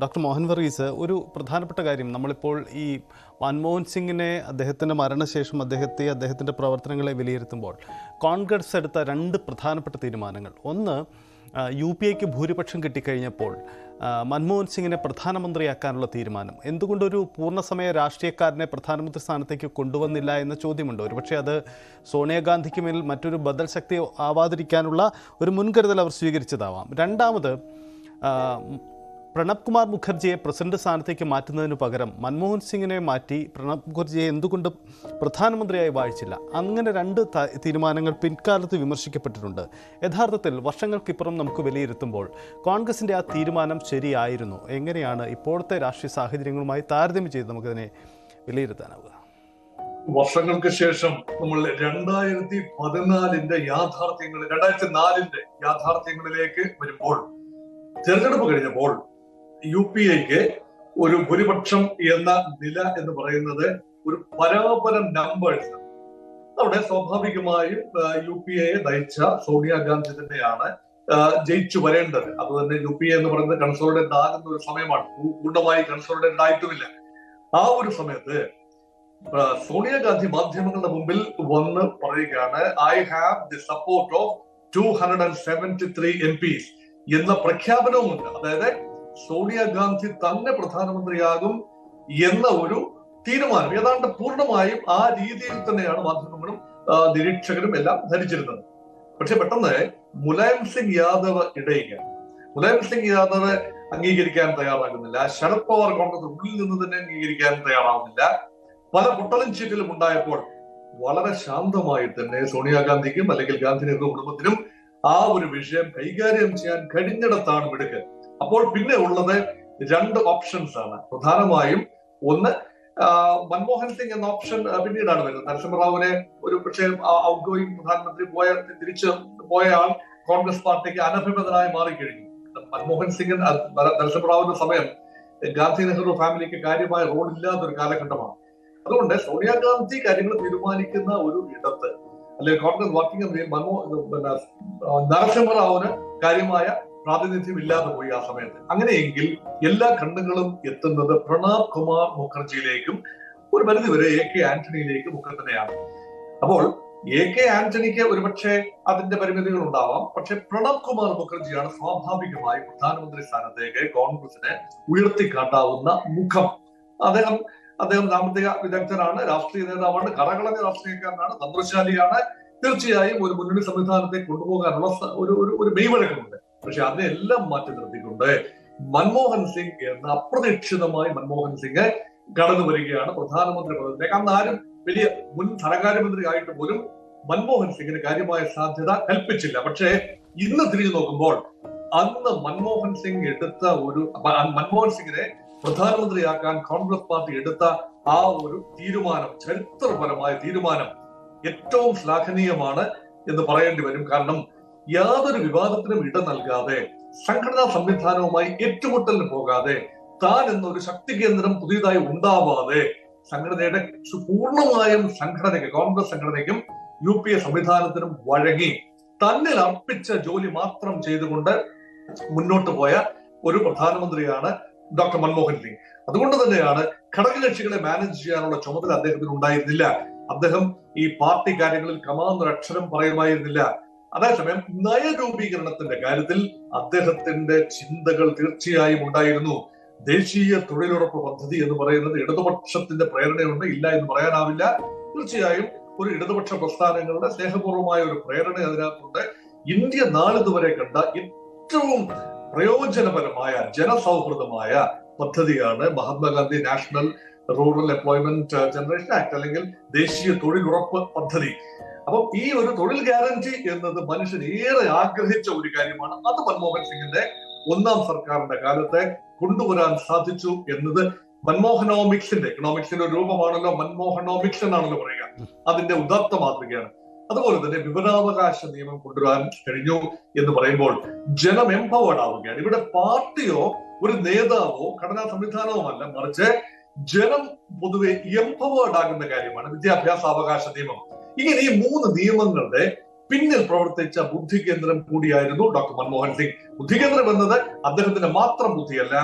Doctor Mohan Varghese ഒരു പ്രധാനപ്പെട്ട കാര്യം. നമ്മളിപ്പോൾ ഈ മൻമോഹൻ സിംഗിനെ അദ്ദേഹത്തിന്റെ മരണശേഷം അദ്ദേഹത്തെ അദ്ദേഹത്തിന്റെ പ്രവർത്തനങ്ങളെ വിലയിരുത്തുമ്പോൾ കോൺഗ്രസ് എടുത്ത രണ്ട് പ്രധാനപ്പെട്ട തീരുമാനങ്ങൾ. ഒന്ന് യു പി എക്ക് ഭൂരിപക്ഷം കിട്ടിക്കഴിഞ്ഞപ്പോൾ മൻമോഹൻ സിംഗിനെ പ്രധാനമന്ത്രിയാക്കാനുള്ള തീരുമാനം. എന്തുകൊണ്ടൊരു പൂർണസമയ രാഷ്ട്രീയക്കാരനെ പ്രധാനമന്ത്രി സ്ഥാനത്തേക്ക് കൊണ്ടുവന്നില്ല എന്ന ചോദ്യമുണ്ട്. ഒരുപക്ഷെ അത് സോണിയാഗാന്ധിക്ക് മേൽ മറ്റൊരു ബദൽ ശക്തി ആവാതിരിക്കാനുള്ള ഒരു മുൻകരുതൽ അവർ സ്വീകരിച്ചതാവാം. രണ്ടാമത് പ്രണബ് കുമാർ മുഖർജിയെ പ്രസിഡന്റ് സ്ഥാനത്തേക്ക് മാറ്റുന്നതിന് പകരം മൻമോഹൻ സിംഗിനെ മാറ്റി പ്രണബ് മുഖർജിയെ എന്തുകൊണ്ട് പ്രധാനമന്ത്രിയായി വാഴിച്ചില്ല അങ്ങനെ രണ്ട് തീരുമാനങ്ങൾ പിൻകാലത്ത് വിമർശിക്കപ്പെട്ടിട്ടുണ്ട്. യഥാർത്ഥത്തിൽ വർഷങ്ങൾക്കിപ്പുറം നമുക്ക് വിലയിരുത്തുമ്പോൾ കോൺഗ്രസിന്റെ ആ തീരുമാനം ശരിയായിരുന്നു. എങ്ങനെയാണ് ഇപ്പോഴത്തെ രാഷ്ട്രീയ സാഹചര്യങ്ങളുമായി താരതമ്യം ചെയ്ത് നമുക്കതിനെ വിലയിരുത്താനാവുക? വർഷങ്ങൾക്ക് ശേഷം നമ്മൾ രണ്ടായിരത്തി പതിനാലിന്റെ യാഥാർത്ഥ്യങ്ങൾ രണ്ടായിരത്തി നാലിന്റെ യാഥാർത്ഥ്യങ്ങളിലേക്ക് വരുമ്പോൾ തിരഞ്ഞെടുപ്പ് കഴിഞ്ഞപ്പോൾ യു പി എക്ക് ഒരു ഭൂരിപക്ഷം എന്ന നില എന്ന് പറയുന്നത് ഒരു പരാപരം നമ്പേഴ്സ് അവിടെ സ്വാഭാവികമായും യു പി എയെ നയിച്ച സോണിയാഗാന്ധി തന്നെയാണ് ജയിച്ചു വരേണ്ടത്. അത് തന്നെ യു പി എ എന്ന് പറയുന്നത് കൺസോളിഡേറ്റ് ആകുന്ന ഒരു സമയമാണ്. പൂർണമായി കൺസോളിഡേറ്റ് ആയിട്ടുമില്ല. ആ ഒരു സമയത്ത് സോണിയാഗാന്ധി മാധ്യമങ്ങളുടെ മുമ്പിൽ വന്ന് പറയുകയാണ് I have the support of two hundred and seventy three MPs എന്ന പ്രഖ്യാപനവുമുണ്ട്. അതായത് സോണിയാഗാന്ധി തന്നെ പ്രധാനമന്ത്രിയാകും എന്ന ഒരു തീരുമാനം. ഏതാണ്ട് പൂർണമായും ആ രീതിയിൽ തന്നെയാണ് മാധ്യമങ്ങളും നിരീക്ഷകരും എല്ലാം ധരിച്ചിരുന്നത്. പക്ഷെ പെട്ടെന്ന് മുലായം സിംഗ് യാദവ് ഇടയുക മുലായം സിംഗ് യാദവ് അംഗീകരിക്കാൻ തയ്യാറാകുന്നില്ല. ശരത് പവാർ കോൺഗ്രസ് ഉള്ളിൽ നിന്ന് തന്നെ അംഗീകരിക്കാൻ തയ്യാറാവുന്നില്ല. പല പൊട്ടലും ചീറ്റലും ഉണ്ടായപ്പോൾ വളരെ ശാന്തമായി തന്നെ സോണിയാഗാന്ധിക്കും അല്ലെങ്കിൽ ഗാന്ധി നെഹ്റു കുടുംബത്തിനും ആ ഒരു വിഷയം കൈകാര്യം ചെയ്യാൻ കഴിഞ്ഞിടത്താണ് മിടുക്ക്. അപ്പോൾ പിന്നെ ഉള്ളത് രണ്ട് ഓപ്ഷൻസ് ആണ്. പ്രധാനമായും ഒന്ന് മൻമോഹൻ സിംഗ് എന്ന ഓപ്ഷൻ പിന്നീടാണ് വരുന്നത്. നരസിംഹറാവുവിനെ ഒരു പക്ഷേ ഔട്ട് ഗോയിങ് പ്രധാനമന്ത്രി പോയ തിരിച്ച് പോയ ആൾ കോൺഗ്രസ് പാർട്ടിക്ക് അനഭിമതനായി മാറിക്കഴിഞ്ഞു. മൻമോഹൻ സിംഗ് നരസിംഹറാവുവിന്റെ സമയം ഗാന്ധി നെഹ്റു ഫാമിലിക്ക് കാര്യമായ റോൾ ഇല്ലാത്ത ഒരു കാലഘട്ടമാണ്. അതുകൊണ്ട് സോണിയാഗാന്ധി കാര്യങ്ങൾ തീരുമാനിക്കുന്ന ഒരു ഇടത്ത് അല്ലെങ്കിൽ കോൺഗ്രസ് വർക്കിംഗ് കമ്മിറ്റി മൻമോ പിന്നെ ആ, നരസിംഹറാവുന് കാര്യമായ പ്രാതിനിധ്യം ഇല്ലാതെ പോയി ആ സമയത്ത്. അങ്ങനെയെങ്കിൽ എല്ലാ ഖണ്ഡങ്ങളും എത്തുന്നത് പ്രണാബ് കുമാർ മുഖർജിയിലേക്കും ഒരു പരിധി വരെ എ കെ ആന്റണിയിലേക്കും ഒക്കെ തന്നെയാണ്. അപ്പോൾ എ കെ ആന്റണിക്ക് ഒരുപക്ഷെ അതിന്റെ പരിമിതികൾ ഉണ്ടാവാം. പക്ഷെ പ്രണബ് കുമാർ മുഖർജിയാണ് സ്വാഭാവികമായി പ്രധാനമന്ത്രി സ്ഥാനത്തേക്ക് കോൺഗ്രസിനെ ഉയർത്തിക്കാട്ടാവുന്ന മുഖം. അദ്ദേഹം അദ്ദേഹം സാമ്പത്തിക വിദഗ്ധനാണ് രാഷ്ട്രീയ നേതാവാണ് കറകളഞ്ഞ രാഷ്ട്രീയക്കാരനാണ് തന്ത്രശാലിയാണ്. തീർച്ചയായും ഒരു മുന്നണി സംവിധാനത്തെ കൊണ്ടുപോകാനുള്ള ഒരു ഒരു മെയ്വഴക്കമുണ്ട്. പക്ഷെ അതിനെല്ലാം മാറ്റി നിർത്തിക്കൊണ്ട് മൻമോഹൻ സിംഗ് എന്ന അപ്രതീക്ഷിതമായി മൻമോഹൻ സിംഗ് കടന്നു വരികയാണ് പ്രധാനമന്ത്രി പദത്തിലേക്ക്. അന്ന് ആരും വലിയ മുൻ ധനകാര്യമന്ത്രി ആയിട്ട് പോലും മൻമോഹൻ സിംഗിന് കാര്യമായ സാധ്യത കൽപ്പിച്ചില്ല. പക്ഷേ ഇന്ന് തിരിഞ്ഞു നോക്കുമ്പോൾ അന്ന് മൻമോഹൻ സിംഗ് എടുത്ത ഒരു മൻമോഹൻ സിംഗിനെ പ്രധാനമന്ത്രിയാക്കാൻ കോൺഗ്രസ് പാർട്ടി എടുത്ത ആ ഒരു തീരുമാനം ചരിത്രപരമായ തീരുമാനം ഏറ്റവും ശ്ലാഘനീയമാണ് എന്ന് പറയേണ്ടി വരും. കാരണം യാതൊരു വിവാദത്തിനും ഇട നൽകാതെ സംഘടനാ സംവിധാനവുമായി ഏറ്റുമുട്ടലിന് പോകാതെ താൻ എന്നൊരു ശക്തി കേന്ദ്രം പുതിയതായി ഉണ്ടാവാതെ സംഘടനയുടെ പൂർണമായും സംഘടനയ്ക്ക് കോൺഗ്രസ് സംഘടനയ്ക്കും യു പി എ സംവിധാനത്തിനും വഴങ്ങി തന്നിൽ അർപ്പിച്ച ജോലി മാത്രം ചെയ്തുകൊണ്ട് മുന്നോട്ട് പോയ ഒരു പ്രധാനമന്ത്രിയാണ് ഡോക്ടർ മൻമോഹൻ സിംഗ്. അതുകൊണ്ട് തന്നെയാണ് ഘടകകക്ഷികളെ മാനേജ് ചെയ്യാനുള്ള ചുമതല അദ്ദേഹത്തിന് ഉണ്ടായിരുന്നില്ല. അദ്ദേഹം ഈ പാർട്ടി കാര്യങ്ങളിൽ കമാന്നൊരു അക്ഷരം പറയുമായിരുന്നില്ല അതേസമയം നയരൂപീകരണത്തിന്റെ കാര്യത്തിൽ അദ്ദേഹത്തിന്റെ ചിന്തകൾ തീർച്ചയായും ഉണ്ടായിരുന്നു. ദേശീയ തൊഴിലുറപ്പ് പദ്ധതി എന്ന് പറയുന്നത് ഇടതുപക്ഷത്തിന്റെ പ്രേരണയുണ്ട്. ഇല്ല എന്ന് പറയാനാവില്ല. തീർച്ചയായും ഒരു ഇടതുപക്ഷ പ്രസ്ഥാനങ്ങളുടെ സ്നേഹപൂർവമായ ഒരു പ്രേരണ അതിനകത്തുണ്ട്. ഇന്ത്യ നാളിതുവരെ കണ്ട ഏറ്റവും പ്രയോജനപരമായ ജനസൗഹൃദമായ പദ്ധതിയാണ് Mahatma Gandhi national rural employment generation act അല്ലെങ്കിൽ ദേശീയ തൊഴിലുറപ്പ് പദ്ധതി. അപ്പം ഈ ഒരു തൊഴിൽ ഗ്യാരണ്ടി എന്നത് മനുഷ്യൻ ഏറെ ആഗ്രഹിച്ച ഒരു കാര്യമാണ്. അത് മൻമോഹൻ സിംഗിന്റെ ഒന്നാം സർക്കാരിന്റെ കാലത്തെ കൊണ്ടുവരാൻ സാധിച്ചു എന്നത് മൻമോഹനോമിക്സിന്റെ എക്കണോമിക്സിന്റെ ഒരു രൂപമാണല്ലോ. മൻമോഹനോമിക്സ് എന്നാണല്ലോ പറയുക. അതിന്റെ ഉദാത്ത മാതൃകയാണ്. അതുപോലെ തന്നെ വിവരാവകാശ നിയമം കൊണ്ടുവരാൻ കഴിഞ്ഞു എന്ന് പറയുമ്പോൾ ജനം എംപവേർഡ് ആവുകയാണ്. ഇവിടെ പാർട്ടിയോ ഒരു നേതാവോ ഘടനാ സംവിധാനവുമല്ല മറിച്ച് ജനം പൊതുവെ എംപവേർഡ് ആകുന്ന കാര്യമാണ്. വിദ്യാഭ്യാസ അവകാശ നിയമം. ഇങ്ങനെ ഈ മൂന്ന് നിയമങ്ങളുടെ പിന്നിൽ പ്രവർത്തിച്ച ബുദ്ധി കേന്ദ്രം കൂടിയായിരുന്നു ഡോക്ടർ മൻമോഹൻ സിംഗ്. ബുദ്ധി കേന്ദ്രം എന്നത് അദ്ദേഹത്തിന്റെ മാത്രം ബുദ്ധിയല്ല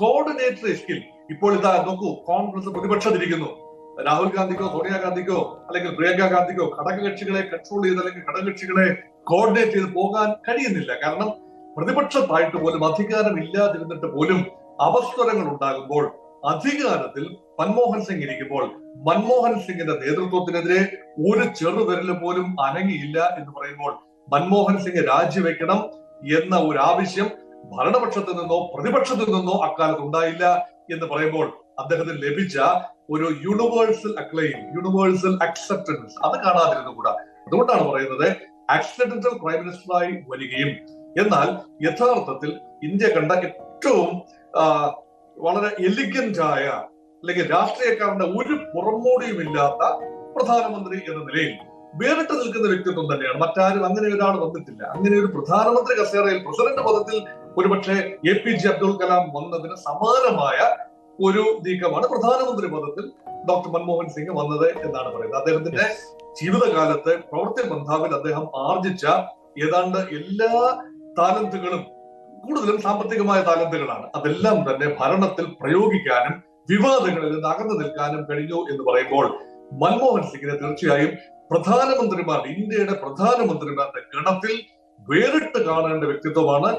കോർഡിനേറ്ററി സ്കിൽ ഇപ്പോൾ ഇതാ നോക്കൂ കോൺഗ്രസ് പ്രതിപക്ഷത്തിരിക്കുന്നു. രാഹുൽ ഗാന്ധിക്കോ സോണിയാഗാന്ധിക്കോ അല്ലെങ്കിൽ പ്രിയങ്ക ഗാന്ധിക്കോ ഘടകകക്ഷികളെ കൺട്രോൾ ചെയ്ത് അല്ലെങ്കിൽ ഘടകകക്ഷികളെ കോർഡിനേറ്റ് ചെയ്ത് പോകാൻ കഴിയുന്നില്ല. കാരണം പ്രതിപക്ഷത്തായിട്ട് പോലും അധികാരം ഇല്ലാതിരുന്നിട്ട് പോലും അവസരങ്ങൾ ഉണ്ടാകുമ്പോൾ അധികാരത്തിൽ മൻമോഹൻ സിംഗ് ഇരിക്കുമ്പോൾ മൻമോഹൻ സിംഗിന്റെ നേതൃത്വത്തിനെതിരെ ഒരു ചെറുവിരൽ പോലും അനങ്ങിയില്ല എന്ന് പറയുമ്പോൾ മൻമോഹൻ സിംഗ് രാജിവെക്കണം എന്ന ഒരു ആവശ്യം ഭരണപക്ഷത്തു നിന്നോ പ്രതിപക്ഷത്തു നിന്നോ അക്കാലത്ത് ഉണ്ടായില്ല എന്ന് പറയുമ്പോൾ അദ്ദേഹത്തിന് ലഭിച്ച ഒരു യൂണിവേഴ്സൽ അക്ലെയിം യൂണിവേഴ്സൽ അക്സെപ്റ്റൻസ് അത് കാണാതിരുന്നുകൂടാ. അതുകൊണ്ടാണ് പറയുന്നത് അക്സിഡന്റൽ പ്രൈം മിനിസ്റ്ററായി വരികയും എന്നാൽ യഥാർത്ഥത്തിൽ ഇന്ത്യ കണ്ട ഏറ്റവും വളരെ എലിഗന്റ് ആയ അല്ലെങ്കിൽ രാഷ്ട്രീയക്കാരന്റെ ഒരു പുറമോടിയും ഇല്ലാത്ത പ്രധാനമന്ത്രി എന്ന നിലയിൽ വേറിട്ട് നിൽക്കുന്ന വ്യക്തിത്വം തന്നെയാണ്. മറ്റാരും അങ്ങനെ ഒരാൾ വന്നിട്ടില്ല. അങ്ങനെ ഒരു പ്രധാനമന്ത്രി കസേറയിൽ പ്രസിഡന്റ് പദത്തിൽ ഒരുപക്ഷെ A P J Abdul Kalam വന്നതിന് സമാനമായ ഒരു നീക്കമാണ് പ്രധാനമന്ത്രി പദത്തിൽ ഡോക്ടർ മൻമോഹൻ സിംഗ് വന്നത് എന്നാണ് പറയുന്നത്. അദ്ദേഹത്തിന്റെ ജീവിതകാലത്ത് പ്രവർത്തി ബന്ധാവിൽ അദ്ദേഹം ആർജിച്ച ഏതാണ്ട് എല്ലാ താലന്തുകളും കൂടുതലും സാമ്പത്തികമായ താലന്തുകളാണ് അതെല്ലാം തന്നെ ഭരണത്തിൽ പ്രയോഗിക്കാനും വിവാദങ്ങളിൽ നിന്ന് അകന്നു നിൽക്കാനും കഴിഞ്ഞു എന്ന് പറയുമ്പോൾ മൻമോഹൻ സിംഗിനെ തീർച്ചയായും പ്രധാനമന്ത്രിമാർ ഇന്ത്യയുടെ പ്രധാനമന്ത്രിമാരുടെ ഗണത്തിൽ വേറിട്ട് കാണേണ്ട വ്യക്തിത്വമാണ്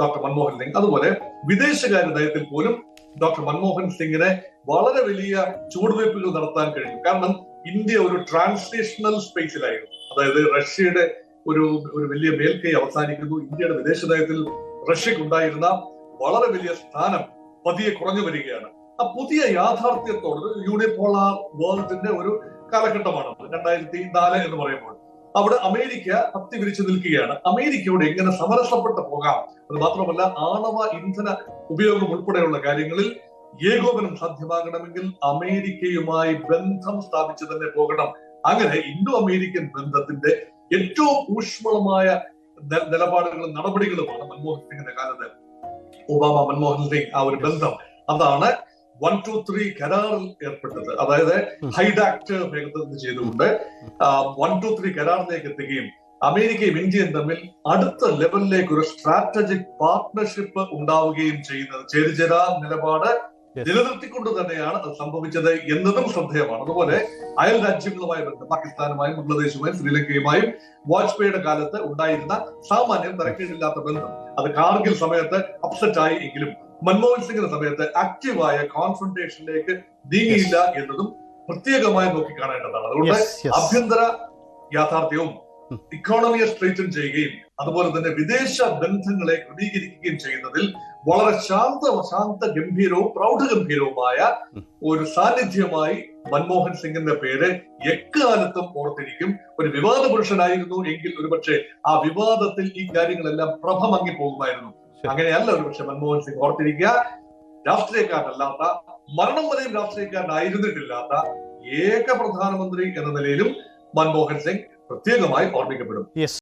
ഡോക്ടർ മൻമോഹൻ സിംഗ്. അതുപോലെ വിദേശകാര്യ നയത്തിൽ പോലും ഡോക്ടർ മൻമോഹൻ സിംഗിനെ വളരെ വലിയ ചുവടുവയ്പ്പുകൾ നടത്താൻ കഴിഞ്ഞു കാരണം ഇന്ത്യ ഒരു ട്രാൻസ്ലേഷണൽ സ്പേസിലായിരുന്നു അതായത് റഷ്യയുടെ ഒരു ഒരു വലിയ മേൽക്കൈ അവസാനിക്കുന്നു. ഇന്ത്യയുടെ വിദേശ നയത്തിൽ റഷ്യക്കുണ്ടായിരുന്ന വളരെ വലിയ സ്ഥാനം പതിയെ കുറഞ്ഞു വരികയാണ്. ആ പുതിയ യാഥാർത്ഥ്യത്തോട് യൂണിപോളാർ വേൾഡിന്റെ ഒരു കാലഘട്ടമാണ് രണ്ടായിരത്തി നാല് എന്ന് പറയുമ്പോൾ അവിടെ അമേരിക്ക കത്തി വിരിച്ചു നിൽക്കുകയാണ്. അമേരിക്കയോട് എങ്ങനെ സമരസപ്പെട്ട് പോകാം? അത് മാത്രമല്ല ആണവ ഇന്ധന ഉപയോഗം ഉൾപ്പെടെയുള്ള കാര്യങ്ങളിൽ ഏകോപനം സാധ്യമാകണമെങ്കിൽ അമേരിക്കയുമായി ബന്ധം സ്ഥാപിച്ചു തന്നെ പോകണം. അങ്ങനെ ഇന്തോ അമേരിക്കൻ ബന്ധത്തിന്റെ ഏറ്റവും ഊഷ്മളമായ നിലപാടുകളും നടപടികളുമാണ് മൻമോഹൻ സിംഗിന്റെ കാലത്ത് ഒബാമ മൻമോഹൻ സിംഗ് ആ ഒരു ബന്ധം അതാണ് വൺ ടു ത്രീ കരാറിൽ ഏർപ്പെട്ടത് അതായത്. ഹൈഡാക്ട് വേഗത്തിൽ ചെയ്തുകൊണ്ട് വൺ ടു ത്രീ കരാറിലേക്ക് എത്തുകയും അമേരിക്കയും ഇന്ത്യയും തമ്മിൽ അടുത്ത ലെവലിലേക്ക് ഒരു സ്ട്രാറ്റജിക് പാർട്ട്ണർഷിപ്പ് ഉണ്ടാവുകയും ചെയ്യുന്നത് ചേരിചേരാ നിലപാട്. നിലനിർത്തിക്കൊണ്ട് തന്നെയാണ് അത് സംഭവിച്ചത് എന്നതും ശ്രദ്ധേയമാണ്. അതുപോലെ അയൽ രാജ്യങ്ങളുമായി ബന്ധം പാകിസ്ഥാനുമായും ബംഗ്ലാദേശുമായും ശ്രീലങ്കയുമായും വാജ്പേയിയുടെ കാലത്ത് ഉണ്ടായിരുന്ന സാമാന്യം തിരക്കേടില്ലാത്ത ബന്ധം. അത് കാർഗിൽ സമയത്ത് അപ്സെറ്റ് ആയി എങ്കിലും മൻമോഹൻ സിംഗിന്റെ സമയത്ത് ആക്റ്റീവായ കോൺഫ്രണ്ടേഷനിലേക്ക് നീങ്ങിയില്ല എന്നതും പ്രത്യേകമായി നോക്കിക്കാണേണ്ടതാണ് അതുകൊണ്ട്. ആഭ്യന്തര യാഥാർത്ഥ്യവും. ഇക്കോണമിയെ സ്ട്രെയിറ്റൻ ചെയ്യുകയും അതുപോലെ തന്നെ വിദേശ ബന്ധങ്ങളെ ക്രമീകരിക്കുകയും ചെയ്യുന്നതിൽ വളരെ ശാന്ത ശാന്ത ഗംഭീരവും പ്രൗഢ ഗംഭീരവുമായ ഒരു സാന്നിധ്യമായി മൻമോഹൻ സിംഗിന്റെ പേര് എക്കാലത്തും ഓർത്തിരിക്കും. ഒരു വിവാദ പുരുഷനായിരുന്നു എങ്കിൽ ഒരുപക്ഷെ ആ വിവാദത്തിൽ ഈ കാര്യങ്ങളെല്ലാം പ്രഭമങ്ങി പോകുമായിരുന്നു. അങ്ങനെയല്ല ഒരുപക്ഷെ മൻമോഹൻ സിംഗ് ഓർത്തിരിക്കുക. രാഷ്ട്രീയക്കാരനല്ലാത്ത മരണം വരെയും രാഷ്ട്രീയക്കാരനായിരുന്നിട്ടില്ലാത്ത ഏക പ്രധാനമന്ത്രി എന്ന നിലയിലും മൻമോഹൻ സിംഗ് പ്രത്യേകമായി ഓർമ്മിക്കപ്പെടും.